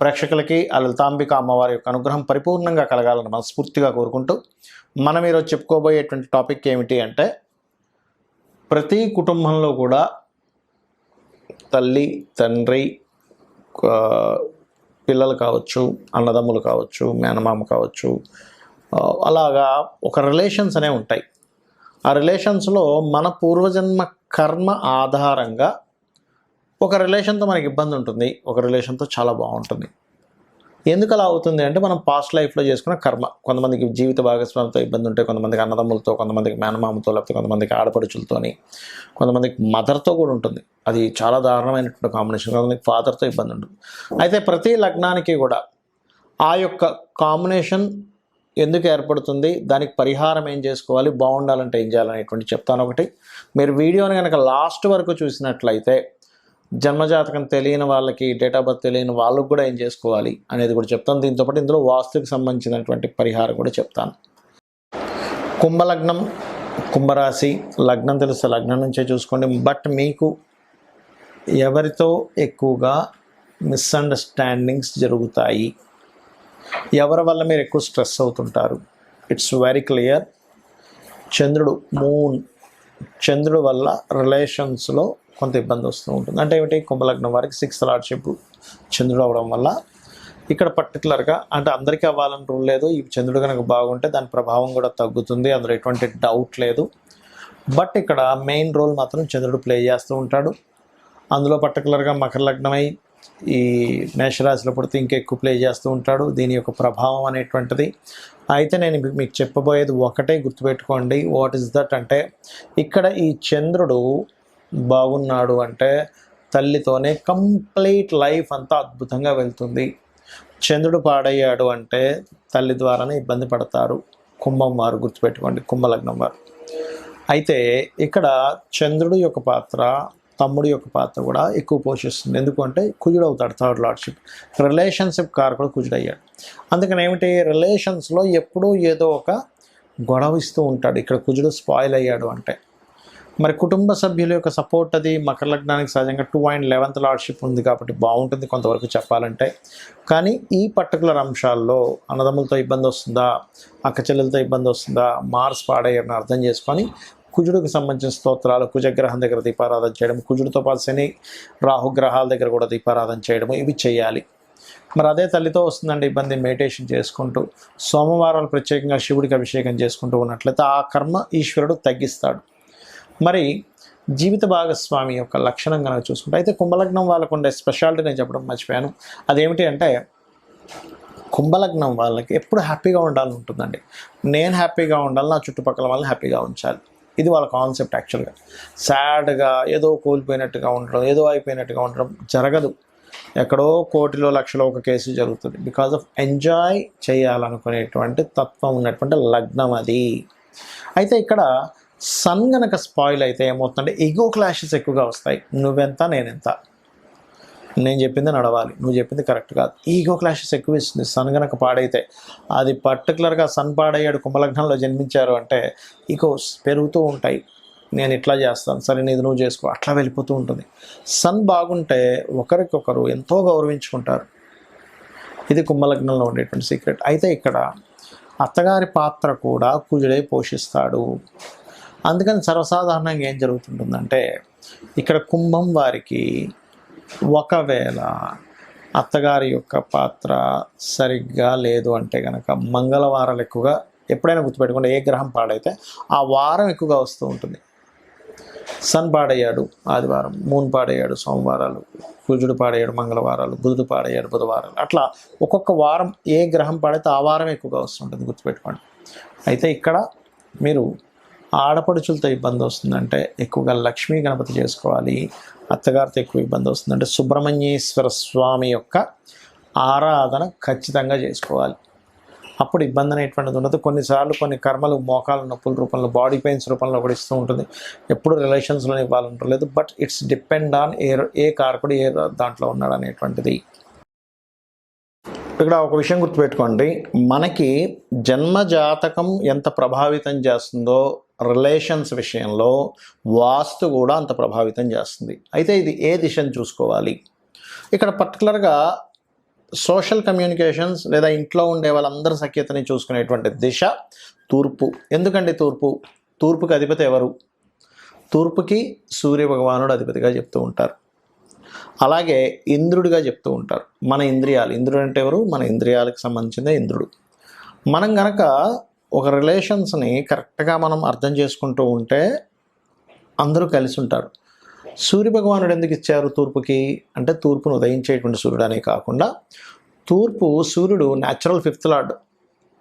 ప్రేక్షకులకి ఆ లలితాంబిక అమ్మవారి యొక్క అనుగ్రహం పరిపూర్ణంగా కలగాలని మనస్ఫూర్తిగా కోరుకుంటూ మనం ఈరోజు చెప్పుకోబోయేటువంటి టాపిక్ ఏమిటి అంటే ప్రతి కుటుంబంలో కూడా తల్లి తండ్రి పిల్లలు కావచ్చు అన్నదమ్ములు కావచ్చు మేనమామ కావచ్చు అలాగా ఒక రిలేషన్స్ అనేవి ఉంటాయి. ఆ రిలేషన్స్లో మన పూర్వజన్మ కర్మ ఆధారంగా ఒక రిలేషన్తో మనకి ఇబ్బంది ఉంటుంది. ఒక రిలేషన్తో చాలా బాగుంటుంది. ఎందుకు అలా అవుతుంది అంటే మనం పాస్ట్ లైఫ్లో చేసుకున్న కర్మ. కొంతమందికి జీవిత భాగస్వామితో ఇబ్బంది ఉంటాయి కొంతమందికి అన్నదమ్ములతో కొంతమందికి మేనమామతో లేకపోతే కొంతమందికి ఆడపడుచులతోని కొంతమందికి మదర్తో కూడా ఉంటుంది. అది చాలా దారుణమైనటువంటి కాంబినేషన్ కొంతమందికి ఫాదర్తో ఇబ్బంది ఉంటుంది. అయితే ప్రతి లగ్నానికి కూడా ఆ యొక్క కాంబినేషన్ ఎందుకు ఏర్పడుతుంది? దానికి పరిహారం ఏం చేసుకోవాలి? బాగుండాలంటే ఏం చేయాలనేటువంటి చెప్తాను ఒకటి. మీరు వీడియోని కనుక లాస్ట్ వరకు చూసినట్లయితే జన్మజాతకం తెలియని వాళ్ళకి డేట్ ఆఫ్ బర్త్ తెలియని వాళ్ళకు కూడా ఏం చేసుకోవాలి అనేది కూడా చెప్తాను. దీంతో పాటు ఇందులో వాస్తుకి సంబంధించినటువంటి పరిహారం కూడా చెప్తాను. కుంభలగ్నం కుంభరాశి లగ్నం తెలుసు లగ్నం నుంచే చూసుకోండి. బట్ మీకు ఎవరితో ఎక్కువగా మిస్అండర్స్టాండింగ్స్ జరుగుతాయి? ఎవరి వల్ల మీరు ఎక్కువ స్ట్రెస్ అవుతుంటారు? ఇట్స్ వెరీ క్లియర్ చంద్రుడు మూన్ చంద్రుడు వల్ల రిలేషన్స్లో కొంత ఇబ్బంది వస్తూ ఉంటుంది. అంటే ఏమిటి? కుంభలగ్నం వారికి సిక్స్త్ లార్డ్షిప్ చంద్రుడు అవడం వల్ల ఇక్కడ పర్టికులర్గా అంటే అందరికీ అవ్వాలని రూల్ లేదు. ఈ చంద్రుడు కనుక బాగుంటే దాని ప్రభావం కూడా తగ్గుతుంది. అందులో ఎటువంటి డౌట్ లేదు. బట్ ఇక్కడ మెయిన్ రోల్ మాత్రం చంద్రుడు ప్లే చేస్తూ ఉంటాడు. అందులో పర్టికులర్గా మకర లగ్నమై ఈ మేషరాశిలో పుడితే ఇంకెక్కువ ప్లే చేస్తూ ఉంటాడు. దీని యొక్క ప్రభావం అనేటువంటిది. అయితే నేను మీకు- మీకు చెప్పబోయేది ఒకటే గుర్తుపెట్టుకోండి. వాట్ ఇస్ దట్ అంటే ఇక్కడ ఈ చంద్రుడు బాగున్నాడు అంటే తల్లితోనే కంప్లీట్ లైఫ్ అంతా అద్భుతంగా వెళ్తుంది. చంద్రుడు పాడయ్యాడు అంటే తల్లి ద్వారానే ఇబ్బంది పడతారు. కుంభం వారు గుర్తుపెట్టుకోండి కుంభలగ్నం వారు. అయితే ఇక్కడ చంద్రుడు యొక్క పాత్ర తమ్ముడు యొక్క పాత్ర కూడా ఎక్కువ పోషిస్తుంది. ఎందుకంటే కుజుడు అవుతాడు థర్డ్ లార్డ్షిప్. రిలేషన్షిప్ కారకుడు కుజుడు అయ్యాడు అందుకని ఏమిటి? రిలేషన్స్లో ఎప్పుడూ ఏదో ఒక గొడవ ఇస్తూ ఉంటాడు. ఇక్కడ కుజుడు స్పాయిల్ అయ్యాడు అంటే. మరి కుటుంబ సభ్యుల యొక్క సపోర్ట్ అది మకర లగ్నానికి సహజంగా టూ అండ్ లెవెన్త్ లార్డ్షిప్ ఉంది కాబట్టి బాగుంటుంది కొంతవరకు చెప్పాలంటే. కానీ ఈ పర్టికులర్ అంశాల్లో అన్నదమ్ములతో ఇబ్బంది వస్తుందా అక్క చెల్లెలతో ఇబ్బంది వస్తుందా మార్స్ పాడేయని అర్థం చేసుకొని కుజుడికి సంబంధించిన స్తోత్రాలు కుజగ్రహం దగ్గర దీపారాధన చేయడం కుజుడితో పాటు శని రాహుగ్రహాల దగ్గర కూడా దీపారాధన చేయడం ఇవి చేయాలి. మరి అదే తల్లితో వస్తుందండి ఇబ్బంది మెడిటేషన్ చేసుకుంటూ సోమవారాలు ప్రత్యేకంగా శివుడికి అభిషేకం చేసుకుంటూ ఉన్నట్లయితే ఆ కర్మ ఈశ్వరుడు తగ్గిస్తాడు. మరి జీవిత భాగస్వామి యొక్క లక్షణం కనుక చూసుకుంటే అయితే కుంభలగ్నం వాళ్ళకు ఉండే స్పెషాలిటీ నేను చెప్పడం మర్చిపోయాను. అదేమిటి అంటే కుంభలగ్నం వాళ్ళకి ఎప్పుడు హ్యాపీగా ఉండాలని ఉంటుందండి. నేను హ్యాపీగా ఉండాలి నా చుట్టుపక్కల వాళ్ళని హ్యాపీగా ఉంచాలి. ఇది వాళ్ళ కాన్సెప్ట్ యాక్చువల్గా సాడ్గా ఏదో కోల్పోయినట్టుగా ఉండడం ఏదో అయిపోయినట్టుగా ఉండడం జరగదు. ఎక్కడో కోటిలో లక్షలో ఒక కేసు జరుగుతుంది. బికాజ్ ఆఫ్ ఎంజాయ్ చేయాలనుకునేటువంటి తత్వం ఉన్నటువంటి లగ్నం అది. అయితే ఇక్కడ సన్ గనక స్పాయిల్ అయితే ఏమవుతుందంటే ఈగో క్లాషెస్ ఎక్కువగా వస్తాయి. నువ్వెంత నేనెంత? నేను చెప్పింది నడవాలి. నువ్వు చెప్పింది కరెక్ట్ కాదు. ఈగో క్లాషెస్ ఎక్కువ ఇస్తుంది. సన్ గనక పాడైతే అది పర్టికులర్గా సన్ పాడయ్యాడు కుంభలగ్నంలో జన్మించారు అంటే ఈగోస్ పెరుగుతూ ఉంటాయి. నేను ఇట్లా చేస్తాను. సరే నీది నువ్వు చేసుకో. అట్లా వెళ్ళిపోతూ ఉంటుంది. సన్ బాగుంటే ఒకరికొకరు ఎంతో గౌరవించుకుంటారు. ఇది కుంభలగ్నంలో ఉండేటువంటి సీక్రెట్ అయితే ఇక్కడ అత్తగారి పాత్ర కూడా కుజుడే పోషిస్తాడు. అందుకని సర్వసాధారణంగా ఏం జరుగుతుంటుందంటే ఇక్కడ కుంభం వారికి ఒకవేళ అత్తగారి యొక్క పాత్ర సరిగ్గా లేదు అంటే కనుక మంగళవారాలు ఎక్కువగా ఎప్పుడైనా గుర్తుపెట్టుకుంటే ఏ గ్రహం పాడైతే ఆ వారం ఎక్కువగా వస్తూ ఉంటుంది. సన్ పాడయ్యాడు ఆదివారం మూన్ పాడయ్యాడు సోమవారాలు కుజుడు పాడయ్యాడు మంగళవారాలు బుధుడు పాడయ్యాడు బుధవారాలు. అట్లా ఒక్కొక్క వారం ఏ గ్రహం పాడైతే ఆ వారం ఎక్కువగా వస్తుంటుంది గుర్తుపెట్టుకోండి. అయితే ఇక్కడ మీరు ఆడపడుచులతో ఇబ్బంది వస్తుందంటే ఎక్కువగా లక్ష్మీ గణపతి చేసుకోవాలి అత్తగారితో ఎక్కువ ఇబ్బంది వస్తుందంటే సుబ్రహ్మణ్యేశ్వర స్వామి యొక్క ఆరాధన ఖచ్చితంగా చేసుకోవాలి. అప్పుడు ఇబ్బంది అనేటువంటిది ఉండదు. కొన్నిసార్లు కొన్ని కర్మలు మోకాల నొప్పుల రూపంలో బాడీ పెయిన్స్ రూపంలో కూడా ఇస్తూ ఉంటుంది. ఎప్పుడు రిలేషన్స్లో ఇవ్వాలంటలేదు బట్ ఇట్స్ డిపెండ్ ఆన్ ఏ ఏ కారకుడు ఏ దాంట్లో ఉన్నాడు అనేటువంటిది. ఇక్కడ ఒక విషయం గుర్తుపెట్టుకోండి. మనకి జన్మ జాతకం ఎంత ప్రభావితం చేస్తుందో రిలేషన్స్ విషయంలో వాస్తు కూడా అంత ప్రభావితం చేస్తుంది. అయితే ఇది ఏ దిశను చూసుకోవాలి? ఇక్కడ పర్టికులర్గా సోషల్ కమ్యూనికేషన్స్ లేదా ఇంట్లో ఉండే వాళ్ళందరి సఖ్యతని చూసుకునేటువంటి దిశ తూర్పు. ఎందుకండి తూర్పు? తూర్పుకి అధిపతి ఎవరు? తూర్పుకి సూర్య భగవానుడు అధిపతిగా చెప్తూ ఉంటారు. అలాగే ఇంద్రుడిగా చెప్తూ ఉంటారు. మన ఇంద్రియాలు. ఇంద్రుడు అంటే ఎవరు? మన ఇంద్రియాలకు సంబంధించిన ఇంద్రుడు. మనం గనక ఒక రిలేషన్స్ని కరెక్ట్గా మనం అర్థం చేసుకుంటూ ఉంటే అందరూ కలిసి ఉంటారు. సూర్య భగవానుడు ఎందుకు ఇచ్చారు తూర్పుకి? అంటే తూర్పును ఉదయించేటువంటి సూర్యుడు అనే కాకుండా తూర్పు సూర్యుడు న్యాచురల్ ఫిఫ్త్ లార్డ్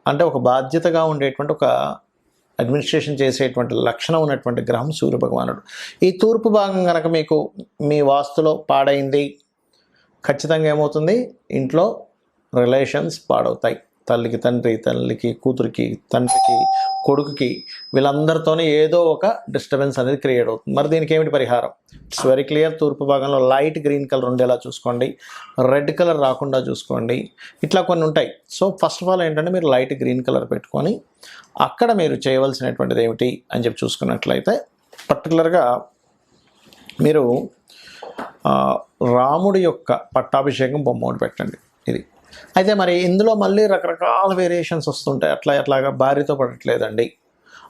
అంటే ఒక బాధ్యతగా ఉండేటువంటి ఒక అడ్మినిస్ట్రేషన్ చేసేటువంటి లక్షణం ఉన్నటువంటి గ్రహం సూర్య భగవానుడు ఈ తూర్పు భాగం కనుక మీకు మీ వాస్తులో పాడైంది ఖచ్చితంగా ఏమవుతుంది? ఇంట్లో రిలేషన్స్ పాడవుతాయి. తల్లికి తండ్రి తల్లికి కూతురికి తండ్రికి కొడుకుకి వీళ్ళందరితోనే ఏదో ఒక డిస్టర్బెన్స్ అనేది క్రియేట్ అవుతుంది. మరి దీనికి ఏమిటి పరిహారం? ఇట్స్ వెరీ క్లియర్ తూర్పు భాగంలో లైట్ గ్రీన్ కలర్ ఉండేలా చూసుకోండి. రెడ్ కలర్ రాకుండా చూసుకోండి. ఇట్లా కొన్ని ఉంటాయి. సో ఫస్ట్ ఆఫ్ ఆల్ ఏంటంటే మీరు లైట్ గ్రీన్ కలర్ పెట్టుకొని అక్కడ మీరు చేయవలసినటువంటిది ఏమిటి అని చెప్పి చూసుకున్నట్లయితే పర్టికులర్గా మీరు రాముడి యొక్క పట్టాభిషేకం బొమ్మ ఒకటి పెట్టండి. అయితే మరి ఇందులో మళ్ళీ రకరకాల వేరియేషన్స్ వస్తుంటాయి. అట్లా అట్లాగా భార్యతో పడట్లేదండి.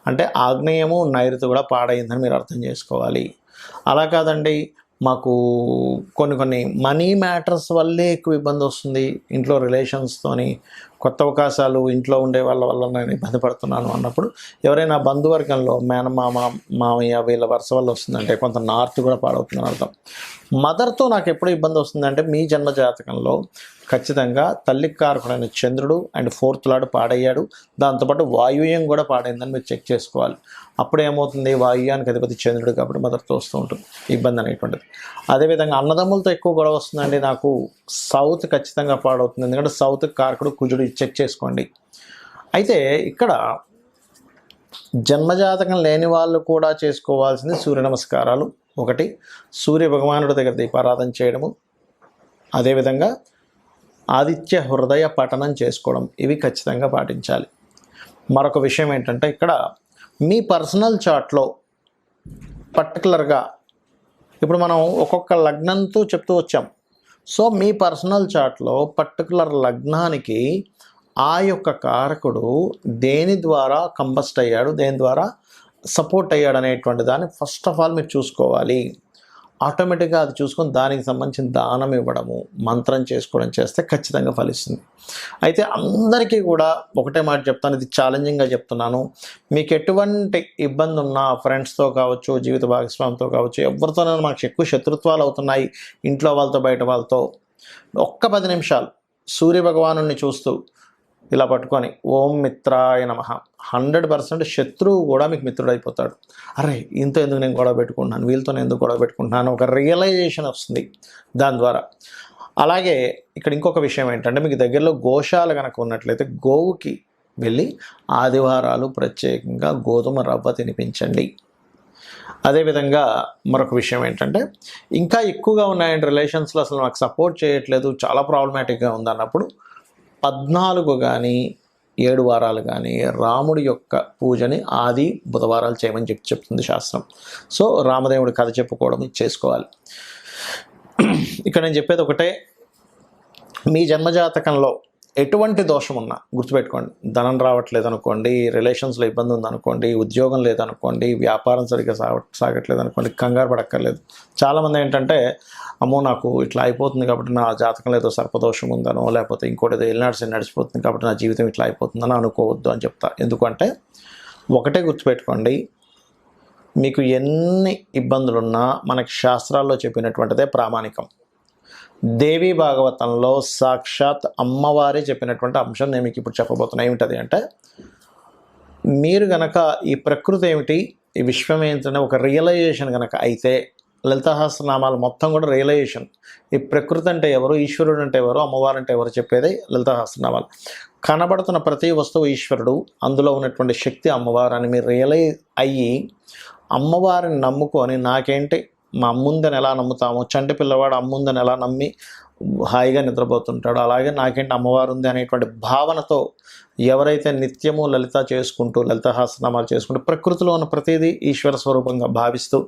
అంటే ఆగ్నేయము నైరుతి కూడా పాడైందని మీరు అర్థం చేసుకోవాలి. అలా కాదండి. మాకు కొన్ని కొన్ని మనీ మ్యాటర్స్ వల్లే ఎక్కువ ఇబ్బంది వస్తుంది. ఇంట్లో రిలేషన్స్తోని కొత్త అవకాశాలు ఇంట్లో ఉండే వాళ్ళ వల్ల నేను ఇబ్బంది పడుతున్నాను అన్నప్పుడు ఎవరైనా బంధువర్గంలో మేనమామ మామయ్య వీళ్ళ వరుస వల్ల వస్తుందంటే కొంత నార్త్ కూడా పాడవుతుందని అర్థం. మదర్తో నాకు ఎప్పుడు ఇబ్బంది వస్తుందంటే మీ జన్మ జాతకంలో ఖచ్చితంగా తల్లి కారకుడైన చంద్రుడు అండ్ ఫోర్త్ లాడు పాడయ్యాడు. దాంతోపాటు వాయువ్యం కూడా పాడైందని మీరు చెక్ చేసుకోవాలి. అప్పుడు ఏమవుతుంది? వాయుయానికి అధిపతి చంద్రుడు కాబట్టి మదర్తో వస్తూ ఉంటుంది. ఇబ్బంది అనేటువంటిది. అదేవిధంగా అన్నదమ్ములతో ఎక్కువ గొడవ వస్తుందండి. నాకు సౌత్ ఖచ్చితంగా పాడవుతుంది. ఎందుకంటే సౌత్ కారకుడు కుజుడు చెక్ చేసుకోండి. అయితే ఇక్కడ జన్మజాతకం లేని వాళ్ళు కూడా చేసుకోవాల్సింది సూర్య నమస్కారాలు. ఒకటి సూర్య భగవానుడి దగ్గర దీపారాధన చేయడము. అదేవిధంగా ఆదిత్య హృదయ పఠనం చేసుకోవడం. ఇవి ఖచ్చితంగా పాటించాలి. మరొక విషయం ఏంటంటే ఇక్కడ మీ పర్సనల్ చార్ట్లో పర్టికులర్గా ఇప్పుడు మనం ఒక్కొక్క లగ్నంతో చెప్తూ వచ్చాం. సో మీ పర్సనల్ చార్ట్లో పర్టికులర్ లగ్నానికి ఆ యొక్క కారకుడు దేని ద్వారా కంబస్ట్ అయ్యాడు దేని ద్వారా సపోర్ట్ అయ్యాడు అనేటువంటి దాన్ని ఫస్ట్ ఆఫ్ ఆల్ మీరు చూసుకోవాలి. ఆటోమేటిక్గా అది చూసుకొని దానికి సంబంధించిన దానం ఇవ్వడము మంత్రం చేసుకోవడం చేస్తే ఖచ్చితంగా ఫలిస్తుంది. అయితే అందరికీ కూడా ఒకటే మాట చెప్తాను ఇది ఛాలెంజింగ్గా చెప్తున్నాను. మీకు ఎటువంటి ఇబ్బంది ఉన్నా ఫ్రెండ్స్తో కావచ్చు జీవిత భాగస్వామితో కావచ్చు ఎవరితోనైనా మాకు ఎక్కువ శత్రుత్వాలు అవుతున్నాయి ఇంట్లో వాళ్ళతో బయట వాళ్ళతో. ఒక్క పది నిమిషాలు సూర్య భగవాను చూస్తూ ఇలా పట్టుకొని ఓం మిత్రాయ నమ. హండ్రెడ్ పర్సెంట్ శత్రువు కూడా మీకు మిత్రుడైపోతాడు. అరే ఇంత ఎందుకు నేను గొడవ పెట్టుకుంటున్నాను? వీళ్ళతో నేను ఎందుకు గొడవ పెట్టుకుంటున్నాను? ఒక రియలైజేషన్ వస్తుంది దాని ద్వారా. అలాగే ఇక్కడ ఇంకొక విషయం ఏంటంటే మీకు దగ్గరలో గోశాల కనుక ఉన్నట్లయితే గోవుకి వెళ్ళి ఆదివారాలు ప్రత్యేకంగా గోధుమ రవ్వ తినిపించండి. అదేవిధంగా మరొక విషయం ఏంటంటే ఇంకా ఎక్కువగా ఉన్నాయండి రిలేషన్స్లో అసలు నాకు సపోర్ట్ చేయట్లేదు. చాలా ప్రాబ్లమాటిక్గా ఉంది అన్నప్పుడు పద్నాలుగు కానీ ఏడు వారాలు కానీ రాముడి యొక్క పూజని ఆది బుధవారాలు చేయమని చెప్పి చెప్తుంది శాస్త్రం. సో రామదేవుడి కథ చెప్పుకోవడం చేసుకోవాలి. ఇక్కడ నేను చెప్పేది ఒకటే. మీ జన్మజాతకంలో ఎటువంటి దోషం ఉన్నా గుర్తుపెట్టుకోండి. ధనం రావట్లేదు అనుకోండి రిలేషన్స్లో ఇబ్బంది ఉందనుకోండి ఉద్యోగం లేదనుకోండి వ్యాపారం సరిగ్గా సాగ సాగట్లేదు అనుకోండి కంగారు పడక్కర్లేదు. చాలామంది ఏంటంటే అమ్మో నాకు ఇట్లా అయిపోతుంది కాబట్టి నా జాతకంలో ఏదో సర్పదోషం ఉందనో లేకపోతే ఇంకోటి ఏదో ఎల్లినాడు నడిచిపోతుంది కాబట్టి నా జీవితం ఇట్లా అయిపోతుందని అనుకోవద్దు అని చెప్తా. ఎందుకంటే ఒకటే గుర్తుపెట్టుకోండి మీకు ఎన్ని ఇబ్బందులున్నా మనకి శాస్త్రాల్లో చెప్పినటువంటిదే ప్రామాణికం. దేవి భాగవతంలో సాక్షాత్ అమ్మవారే చెప్పినటువంటి అంశం నేను మీకు ఇప్పుడు చెప్పబోతున్నా. ఏమిటది అంటే మీరు గనక ఈ ప్రకృతి ఏమిటి ఈ విశ్వం ఏంటనే ఒక రియలైజేషన్ గనక అయితే లలితహాసనామాలు మొత్తం కూడా రియలైజేషన్ ఈ ప్రకృతి అంటే ఎవరు ఈశ్వరుడు అంటే ఎవరు అమ్మవారు అంటే ఎవరు చెప్పేది లలితహాసనామాలు కనబడుతున్న ప్రతి వస్తువు ఈశ్వరుడు అందులో ఉన్నటువంటి శక్తి అమ్మవారు అని మీరు రియలైజ్ అయ్యి అమ్మవారిని నమ్ముకొని నాకేంటి మా అమ్ముందని ఎలా నమ్ముతాము? చంటి పిల్లవాడు అమ్ముందని ఎలా నమ్మి హాయిగా నిద్రపోతుంటాడు? అలాగే నాకేంటి అమ్మవారు ఉంది అనేటువంటి భావనతో ఎవరైతే నిత్యము లలిత చేసుకుంటూ లలితహాసనామాలు చేసుకుంటూ ప్రకృతిలో ఉన్న ప్రతిదీ ఈశ్వర స్వరూపంగా భావిస్తూ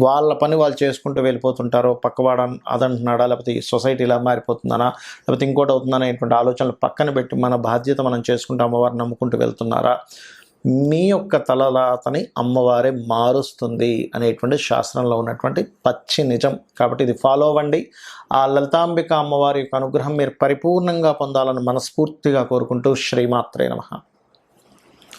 వాళ్ళ పని వాళ్ళు చేసుకుంటూ వెళ్ళిపోతుంటారో పక్కవాడ అదంటున్నాడా లేకపోతే ఈ సొసైటీ ఇలా మారిపోతుందనా లేకపోతే ఇంకోటి అవుతుందనా అనేటువంటి ఆలోచనలు పక్కన పెట్టి మన బాధ్యత మనం చేసుకుంటూ అమ్మవారిని నమ్ముకుంటూ వెళ్తున్నారా? మీ యొక్క తలరాతని అమ్మవారే మారుస్తుంది అనేటువంటి శాస్త్రంలో ఉన్నటువంటి పచ్చి నిజం. కాబట్టి ఇది ఫాలో అవ్వండి. ఆ లలితాంబిక అమ్మవారి యొక్క అనుగ్రహం మీరు పరిపూర్ణంగా పొందాలని మనస్ఫూర్తిగా కోరుకుంటూ శ్రీమాత్రే నమ.